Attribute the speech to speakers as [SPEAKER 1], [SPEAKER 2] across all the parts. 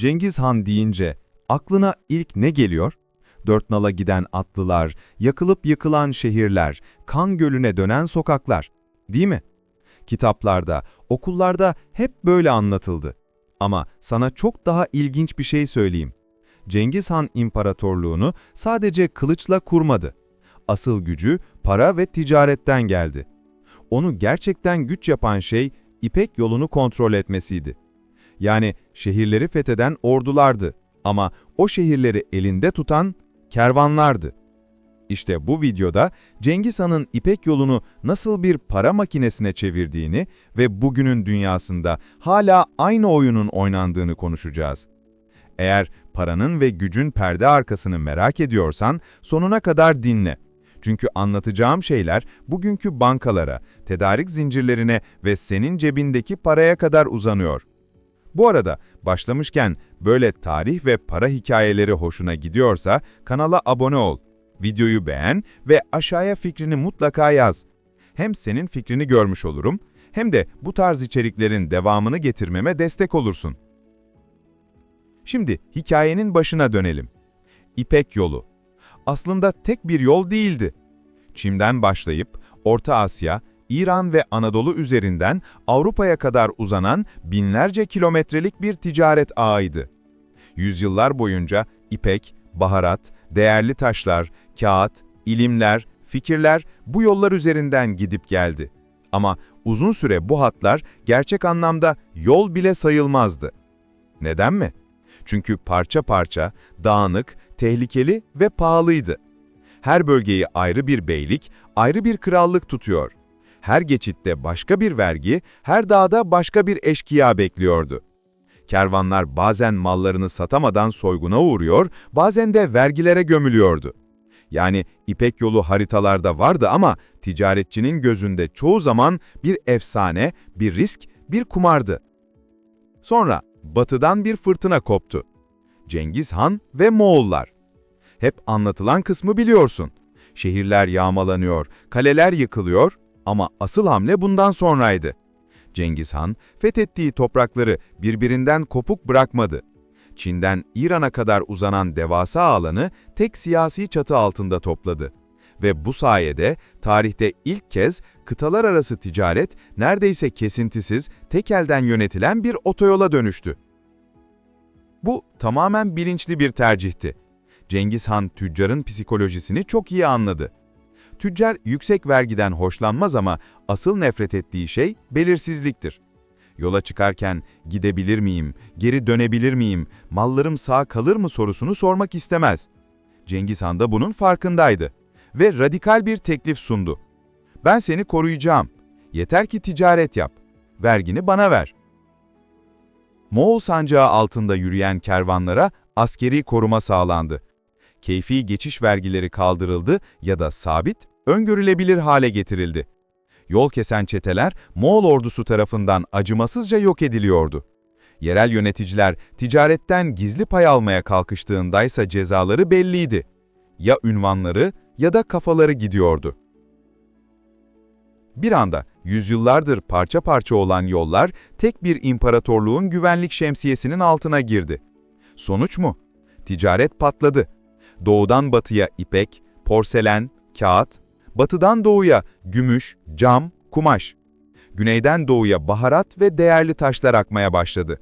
[SPEAKER 1] Cengiz Han deyince aklına ilk ne geliyor? Dört nala giden atlılar, yakılıp yıkılan şehirler, kan gölüne dönen sokaklar. Değil mi? Kitaplarda, okullarda hep böyle anlatıldı. Ama sana çok daha ilginç bir şey söyleyeyim. Cengiz Han İmparatorluğunu sadece kılıçla kurmadı. Asıl gücü para ve ticaretten geldi. Onu gerçekten güç yapan şey İpek yolunu kontrol etmesiydi. Yani şehirleri fetheden ordulardı ama o şehirleri elinde tutan kervanlardı. İşte bu videoda Cengiz Han'ın İpek yolunu nasıl bir para makinesine çevirdiğini ve bugünün dünyasında hala aynı oyunun oynandığını konuşacağız. Eğer paranın ve gücün perde arkasını merak ediyorsan sonuna kadar dinle. Çünkü anlatacağım şeyler bugünkü bankalara, tedarik zincirlerine ve senin cebindeki paraya kadar uzanıyor. Bu arada başlamışken böyle tarih ve para hikayeleri hoşuna gidiyorsa kanala abone ol, videoyu beğen ve aşağıya fikrini mutlaka yaz. Hem senin fikrini görmüş olurum hem de bu tarz içeriklerin devamını getirmeme destek olursun. Şimdi hikayenin başına dönelim. İpek yolu. Aslında tek bir yol değildi. Çin'den başlayıp Orta Asya, İran ve Anadolu üzerinden Avrupa'ya kadar uzanan binlerce kilometrelik bir ticaret ağıydı. Yüzyıllar boyunca ipek, baharat, değerli taşlar, kağıt, ilimler, fikirler bu yollar üzerinden gidip geldi. Ama uzun süre bu hatlar gerçek anlamda yol bile sayılmazdı. Neden mi? Çünkü parça parça, dağınık, tehlikeli ve pahalıydı. Her bölgeyi ayrı bir beylik, ayrı bir krallık tutuyor. Her geçitte başka bir vergi, her dağda başka bir eşkıya bekliyordu. Kervanlar bazen mallarını satamadan soyguna uğruyor, bazen de vergilere gömülüyordu. Yani İpek yolu haritalarda vardı ama ticaretçinin gözünde çoğu zaman bir efsane, bir risk, bir kumardı. Sonra batıdan bir fırtına koptu. Cengiz Han ve Moğollar. Hep anlatılan kısmı biliyorsun. Şehirler yağmalanıyor, kaleler yıkılıyor ama asıl hamle bundan sonraydı. Cengiz Han fethettiği toprakları birbirinden kopuk bırakmadı. Çin'den İran'a kadar uzanan devasa alanı tek siyasi çatı altında topladı. Ve bu sayede tarihte ilk kez kıtalar arası ticaret neredeyse kesintisiz, tek elden yönetilen bir otoyola dönüştü. Bu tamamen bilinçli bir tercihti. Cengiz Han tüccarın psikolojisini çok iyi anladı. Tüccar yüksek vergiden hoşlanmaz ama asıl nefret ettiği şey belirsizliktir. Yola çıkarken gidebilir miyim, geri dönebilir miyim, mallarım sağ kalır mı sorusunu sormak istemez. Cengiz Han da bunun farkındaydı ve radikal bir teklif sundu. Ben seni koruyacağım. Yeter ki ticaret yap. Vergini bana ver. Moğol sancağı altında yürüyen kervanlara askeri koruma sağlandı. Keyfi geçiş vergileri kaldırıldı ya da sabit, öngörülebilir hale getirildi. Yol kesen çeteler Moğol ordusu tarafından acımasızca yok ediliyordu. Yerel yöneticiler ticaretten gizli pay almaya kalkıştığındaysa cezaları belliydi. Ya ünvanları ya da kafaları gidiyordu. Bir anda yüzyıllardır parça parça olan yollar tek bir imparatorluğun güvenlik şemsiyesinin altına girdi. Sonuç mu? Ticaret patladı. Doğudan batıya ipek, porselen, kağıt, batıdan doğuya gümüş, cam, kumaş. Güneyden doğuya baharat ve değerli taşlar akmaya başladı.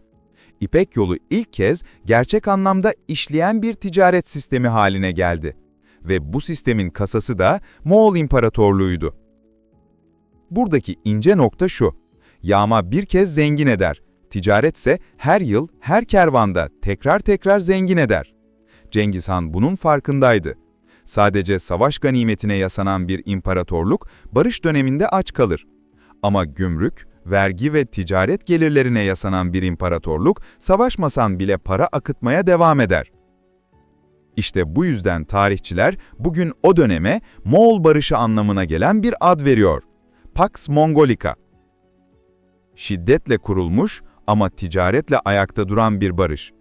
[SPEAKER 1] İpek yolu ilk kez gerçek anlamda işleyen bir ticaret sistemi haline geldi. Ve bu sistemin kasası da Moğol İmparatorluğu'ydu. Buradaki ince nokta şu, yağma bir kez zengin eder, ticaretse her yıl, her kervanda tekrar tekrar zengin eder. Cengiz Han bunun farkındaydı. Sadece savaş ganimetine yasanan bir imparatorluk, barış döneminde aç kalır. Ama gümrük, vergi ve ticaret gelirlerine yasanan bir imparatorluk, savaşmasan bile para akıtmaya devam eder. İşte bu yüzden tarihçiler bugün o döneme Moğol barışı anlamına gelen bir ad veriyor. Pax Mongolica. Şiddetle kurulmuş ama ticaretle ayakta duran bir barış.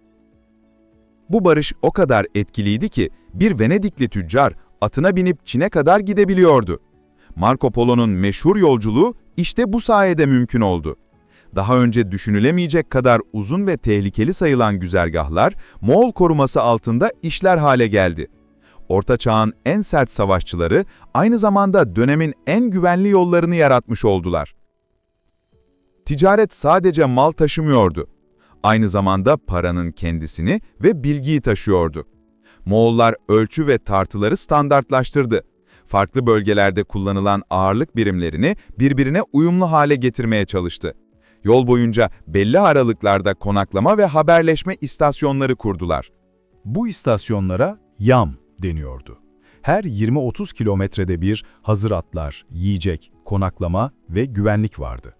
[SPEAKER 1] Bu barış o kadar etkiliydi ki bir Venedikli tüccar atına binip Çin'e kadar gidebiliyordu. Marco Polo'nun meşhur yolculuğu işte bu sayede mümkün oldu. Daha önce düşünülemeyecek kadar uzun ve tehlikeli sayılan güzergahlar, Moğol koruması altında işler hale geldi. Orta Çağ'ın en sert savaşçıları aynı zamanda dönemin en güvenli yollarını yaratmış oldular. Ticaret sadece mal taşımıyordu. Aynı zamanda paranın kendisini ve bilgiyi taşıyordu. Moğollar ölçü ve tartıları standartlaştırdı. Farklı bölgelerde kullanılan ağırlık birimlerini birbirine uyumlu hale getirmeye çalıştı. Yol boyunca belli aralıklarda konaklama ve haberleşme istasyonları kurdular.
[SPEAKER 2] Bu istasyonlara yam deniyordu. Her 20-30 kilometrede bir hazır atlar, yiyecek, konaklama ve güvenlik vardı.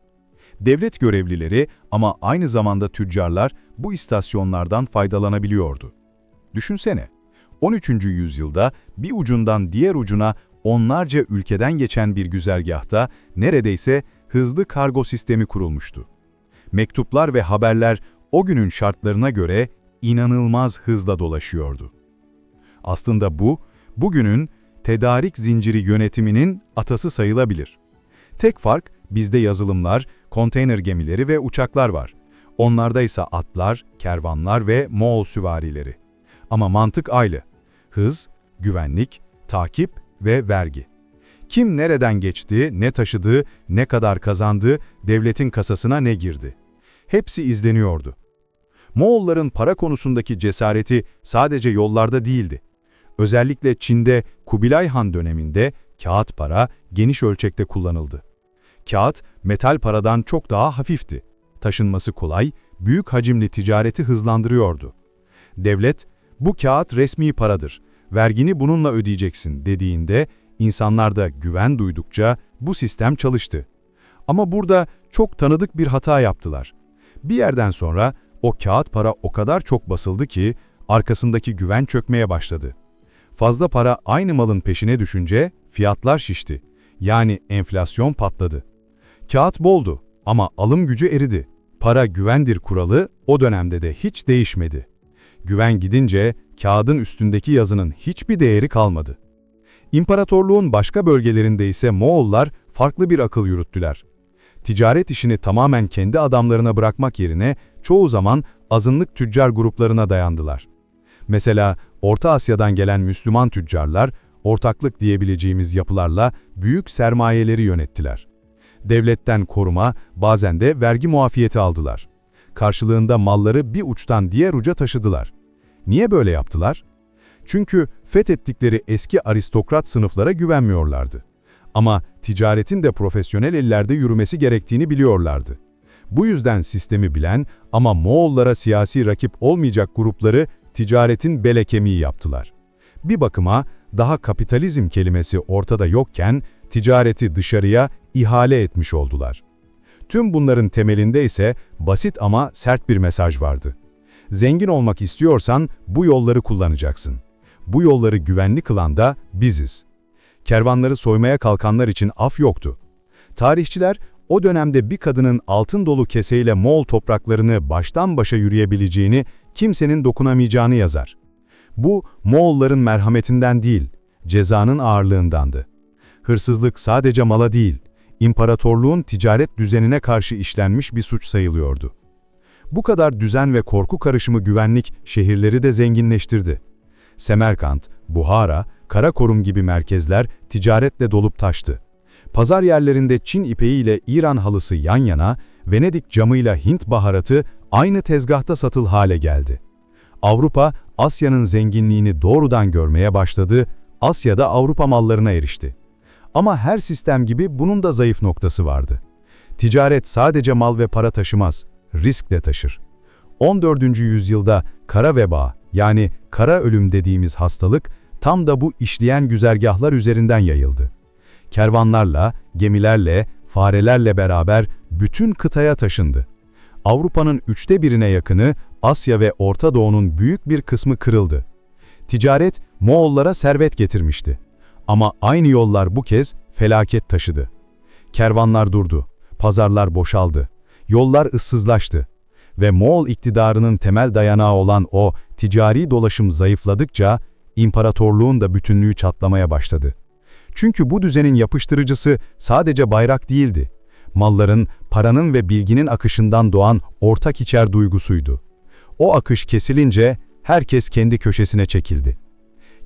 [SPEAKER 2] Devlet görevlileri ama aynı zamanda tüccarlar bu istasyonlardan faydalanabiliyordu. Düşünsene, 13. yüzyılda bir ucundan diğer ucuna onlarca ülkeden geçen bir güzergahta neredeyse hızlı kargo sistemi kurulmuştu. Mektuplar ve haberler o günün şartlarına göre inanılmaz hızla dolaşıyordu. Aslında bu, bugünün tedarik zinciri yönetiminin atası sayılabilir. Tek fark bizde yazılımlar, konteyner gemileri ve uçaklar var. Onlarda ise atlar, kervanlar ve Moğol süvarileri. Ama mantık aynı. Hız, güvenlik, takip ve vergi. Kim nereden geçti, ne taşıdı, ne kadar kazandı, devletin kasasına ne girdi. Hepsi izleniyordu. Moğolların para konusundaki cesareti sadece yollarda değildi. Özellikle Çin'de Kubilay Han döneminde kağıt para geniş ölçekte kullanıldı. Kağıt, metal paradan çok daha hafifti. Taşınması kolay, büyük hacimli ticareti hızlandırıyordu. Devlet, bu kağıt resmi paradır, vergini bununla ödeyeceksin dediğinde, insanlar da güven duydukça bu sistem çalıştı. Ama burada çok tanıdık bir hata yaptılar. Bir yerden sonra o kağıt para o kadar çok basıldı ki arkasındaki güven çökmeye başladı. Fazla para aynı malın peşine düşünce fiyatlar şişti. Yani enflasyon patladı. Kağıt boldu ama alım gücü eridi. Para güvendir kuralı o dönemde de hiç değişmedi. Güven gidince kağıdın üstündeki yazının hiçbir değeri kalmadı. İmparatorluğun başka bölgelerinde ise Moğollar farklı bir akıl yürüttüler. Ticaret işini tamamen kendi adamlarına bırakmak yerine çoğu zaman azınlık tüccar gruplarına dayandılar. Mesela Orta Asya'dan gelen Müslüman tüccarlar, ortaklık diyebileceğimiz yapılarla büyük sermayeleri yönettiler. Devletten koruma, bazen de vergi muafiyeti aldılar. Karşılığında malları bir uçtan diğer uca taşıdılar. Niye böyle yaptılar? Çünkü fethettikleri eski aristokrat sınıflara güvenmiyorlardı. Ama ticaretin de profesyonel ellerde yürümesi gerektiğini biliyorlardı. Bu yüzden sistemi bilen ama Moğollara siyasi rakip olmayacak grupları ticaretin bele kemiği yaptılar. Bir bakıma daha kapitalizm kelimesi ortada yokken ticareti dışarıya ihale etmiş oldular. Tüm bunların temelinde ise basit ama sert bir mesaj vardı. Zengin olmak istiyorsan bu yolları kullanacaksın. Bu yolları güvenli kılan da biziz. Kervanları soymaya kalkanlar için af yoktu. Tarihçiler o dönemde bir kadının altın dolu keseyle Moğol topraklarını baştan başa yürüyebileceğini, kimsenin dokunamayacağını yazar. Bu Moğolların merhametinden değil, cezanın ağırlığındandı. Hırsızlık sadece mala değil, imparatorluğun ticaret düzenine karşı işlenmiş bir suç sayılıyordu. Bu kadar düzen ve korku karışımı güvenlik şehirleri de zenginleştirdi. Semerkant, Buhara, Karakorum gibi merkezler ticaretle dolup taştı. Pazar yerlerinde Çin ipeği ile İran halısı yan yana, Venedik camıyla Hint baharatı aynı tezgahta satıl hale geldi. Avrupa, Asya'nın zenginliğini doğrudan görmeye başladı, Asya'da Avrupa mallarına erişti. Ama her sistem gibi bunun da zayıf noktası vardı. Ticaret sadece mal ve para taşımaz, risk de taşır. 14. yüzyılda kara veba yani kara ölüm dediğimiz hastalık tam da bu işleyen güzergahlar üzerinden yayıldı. Kervanlarla, gemilerle, farelerle beraber bütün kıtaya taşındı. Avrupa'nın üçte birine yakını Asya ve Orta Doğu'nun büyük bir kısmı kırıldı. Ticaret Moğollara servet getirmişti. Ama aynı yollar bu kez felaket taşıdı. Kervanlar durdu, pazarlar boşaldı, yollar ıssızlaştı ve Moğol iktidarının temel dayanağı olan o ticari dolaşım zayıfladıkça imparatorluğun da bütünlüğü çatlamaya başladı. Çünkü bu düzenin yapıştırıcısı sadece bayrak değildi. malların, paranın ve bilginin akışından doğan ortak içer duygusuydu. O akış kesilince herkes kendi köşesine çekildi.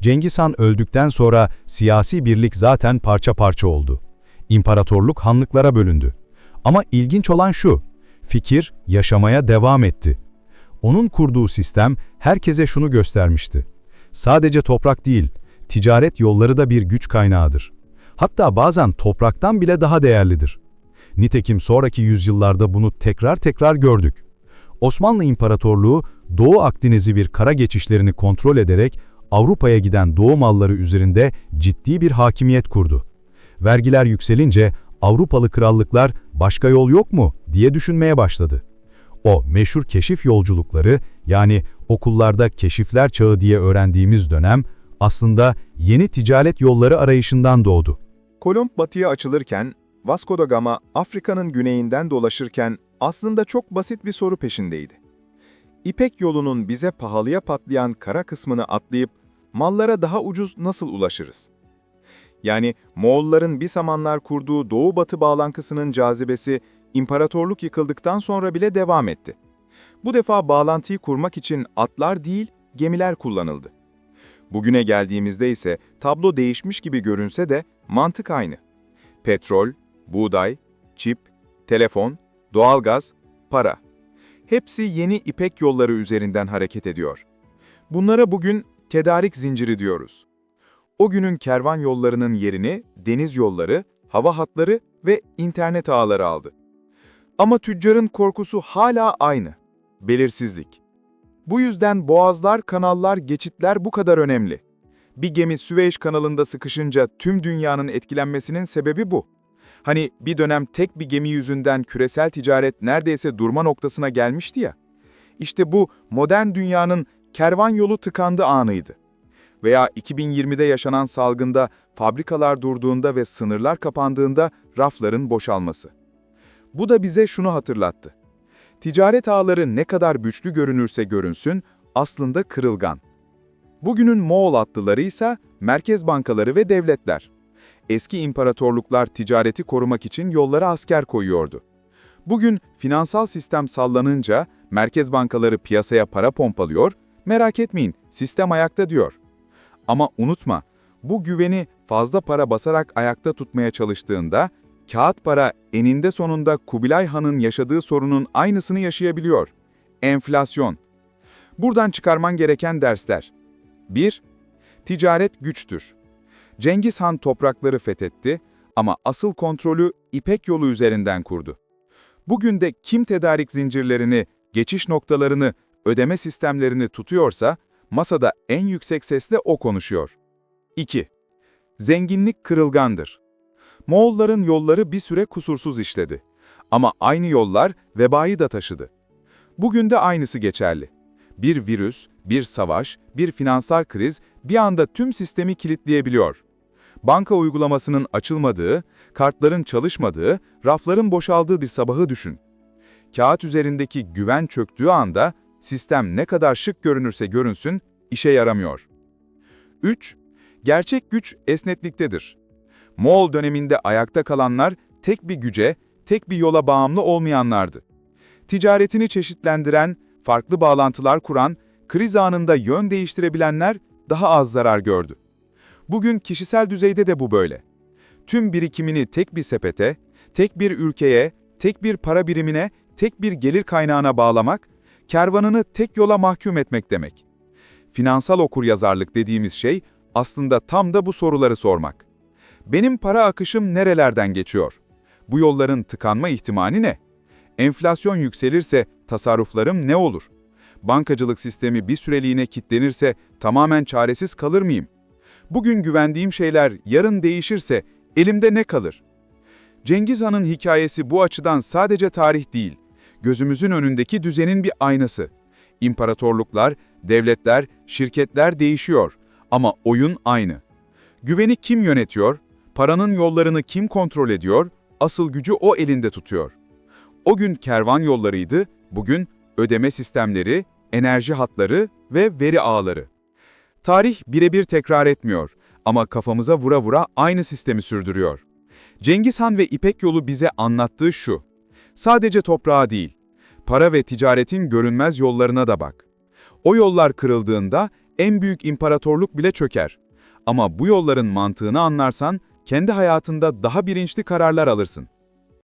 [SPEAKER 2] Cengiz Han öldükten sonra siyasi birlik zaten parça parça oldu. İmparatorluk hanlıklara bölündü. Ama ilginç olan şu, fikir yaşamaya devam etti. Onun kurduğu sistem herkese şunu göstermişti. Sadece toprak değil, ticaret yolları da bir güç kaynağıdır. Hatta bazen topraktan bile daha değerlidir. Nitekim sonraki yüzyıllarda bunu tekrar tekrar gördük. Osmanlı İmparatorluğu Doğu Akdeniz'i bir kara geçişlerini kontrol ederek Avrupa'ya giden doğu malları üzerinde ciddi bir hakimiyet kurdu. Vergiler yükselince Avrupalı krallıklar başka yol yok mu diye düşünmeye başladı. O meşhur keşif yolculukları yani okullarda keşifler çağı diye öğrendiğimiz dönem aslında yeni ticaret yolları arayışından doğdu.
[SPEAKER 1] Kolomb batıya açılırken, Vasco da Gama Afrika'nın güneyinden dolaşırken aslında çok basit bir soru peşindeydi. İpek yolunun bize pahalıya patlayan kara kısmını atlayıp mallara daha ucuz nasıl ulaşırız? Yani Moğolların bir zamanlar kurduğu doğu-batı bağlantısının cazibesi imparatorluk yıkıldıktan sonra bile devam etti. Bu defa bağlantıyı kurmak için atlar değil, gemiler kullanıldı. Bugüne geldiğimizde ise tablo değişmiş gibi görünse de mantık aynı. Petrol, buğday, çip, telefon, doğalgaz, para. Hepsi yeni ipek yolları üzerinden hareket ediyor. Bunlara bugün tedarik zinciri diyoruz. O günün kervan yollarının yerini deniz yolları, hava hatları ve internet ağları aldı. Ama tüccarın korkusu hala aynı. Belirsizlik. Bu yüzden boğazlar, kanallar, geçitler bu kadar önemli. Bir gemi Süveyş kanalında sıkışınca tüm dünyanın etkilenmesinin sebebi bu. Hani bir dönem tek bir gemi yüzünden küresel ticaret neredeyse durma noktasına gelmişti ya. İşte bu modern dünyanın kervan yolu tıkandı anıydı. Veya 2020'de yaşanan salgında fabrikalar durduğunda ve sınırlar kapandığında rafların boşalması. Bu da bize şunu hatırlattı. Ticaret ağları ne kadar güçlü görünürse görünsün, aslında kırılgan. Bugünün Moğol atlıları ise merkez bankaları ve devletler. Eski imparatorluklar ticareti korumak için yollara asker koyuyordu. Bugün finansal sistem sallanınca merkez bankaları piyasaya para pompalıyor, merak etmeyin sistem ayakta diyor. Ama unutma, bu güveni fazla para basarak ayakta tutmaya çalıştığında, kağıt para eninde sonunda Kubilay Han'ın yaşadığı sorunun aynısını yaşayabiliyor. Enflasyon. Buradan çıkarman gereken dersler. 1. Ticaret güçtür. Cengiz Han toprakları fethetti ama asıl kontrolü İpek yolu üzerinden kurdu. Bugün de kim tedarik zincirlerini, geçiş noktalarını, ödeme sistemlerini tutuyorsa, masada en yüksek sesle o konuşuyor. 2. Zenginlik kırılgandır. Moğolların yolları bir süre kusursuz işledi. Ama aynı yollar vebayı da taşıdı. Bugün de aynısı geçerli. Bir virüs, bir savaş, bir finansal kriz bir anda tüm sistemi kilitleyebiliyor. Banka uygulamasının açılmadığı, kartların çalışmadığı, rafların boşaldığı bir sabahı düşün. Kağıt üzerindeki güven çöktüğü anda sistem ne kadar şık görünürse görünsün, işe yaramıyor. 3. Gerçek güç esnetliktedir. Moğol döneminde ayakta kalanlar tek bir güce, tek bir yola bağımlı olmayanlardı. Ticaretini çeşitlendiren, farklı bağlantılar kuran, kriz anında yön değiştirebilenler daha az zarar gördü. Bugün kişisel düzeyde de bu böyle. Tüm birikimini tek bir sepete, tek bir ülkeye, tek bir para birimine, tek bir gelir kaynağına bağlamak, kervanını tek yola mahkum etmek demek. Finansal okuryazarlık dediğimiz şey aslında tam da bu soruları sormak. Benim para akışım nerelerden geçiyor? Bu yolların tıkanma ihtimali ne? Enflasyon yükselirse tasarruflarım ne olur? Bankacılık sistemi bir süreliğine kilitlenirse tamamen çaresiz kalır mıyım? Bugün güvendiğim şeyler yarın değişirse elimde ne kalır? Cengiz Han'ın hikayesi bu açıdan sadece tarih değil, gözümüzün önündeki düzenin bir aynası. İmparatorluklar, devletler, şirketler değişiyor ama oyun aynı. Güveni kim yönetiyor? Paranın yollarını kim kontrol ediyor? Asıl gücü o elinde tutuyor. O gün kervan yollarıydı, bugün ödeme sistemleri, enerji hatları ve veri ağları. Tarih birebir tekrar etmiyor ama kafamıza vura vura aynı sistemi sürdürüyor. Cengiz Han ve İpek yolu bize anlattığı şu. Sadece toprağa değil, para ve ticaretin görünmez yollarına da bak. O yollar kırıldığında en büyük imparatorluk bile çöker. Ama bu yolların mantığını anlarsan kendi hayatında daha bilinçli kararlar alırsın.